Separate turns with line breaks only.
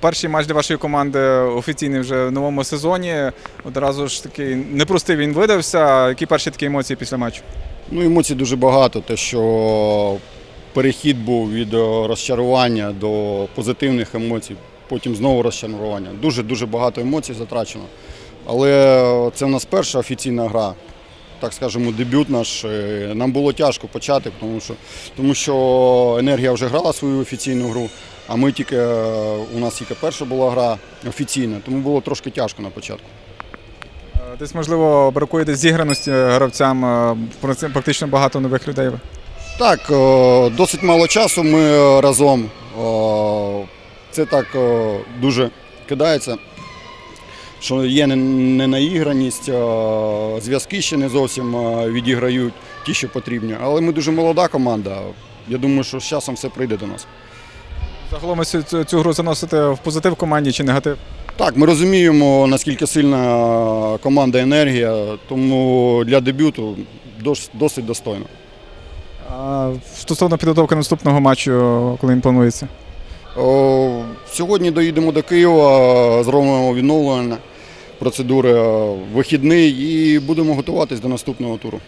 перший матч для вашої команди офіційний вже в новому сезоні. Одразу ж такий непростий він видався. Які перші такі емоції після матчу?
Ну, емоцій дуже багато, те, що перехід був від е, розчарування до позитивних емоцій, потім знову розчарування. Дуже-дуже багато емоцій затрачено. Але це в нас перша офіційна гра, так скажемо, дебют наш. Е, Нам було тяжко почати, тому що, тому що енергія вже грала свою офіційну гру, а ми тільки, е, у нас тільки перша була гра офіційна, тому було трошки тяжко на початку.
Е, Десь, можливо, бракує десь зіграності гравцям, е, практично багато нових людей.
Так, досить мало часу ми разом. Це так дуже кидається, що є ненаіграність, зв'язки ще не зовсім відіграють ті, що потрібні. Але ми дуже молода команда. Я думаю, що з часом все прийде до нас.
Загалом ви цю, цю, гру заносите в позитив команді чи негатив?
Так, ми розуміємо, наскільки сильна команда енергія, тому для дебюту дос- досить достойно.
А стосовно підготовки наступного матчу, коли він планується?
О, Сьогодні доїдемо до Києва, зробимо відновлення процедури вихідний і будемо готуватись до наступного туру.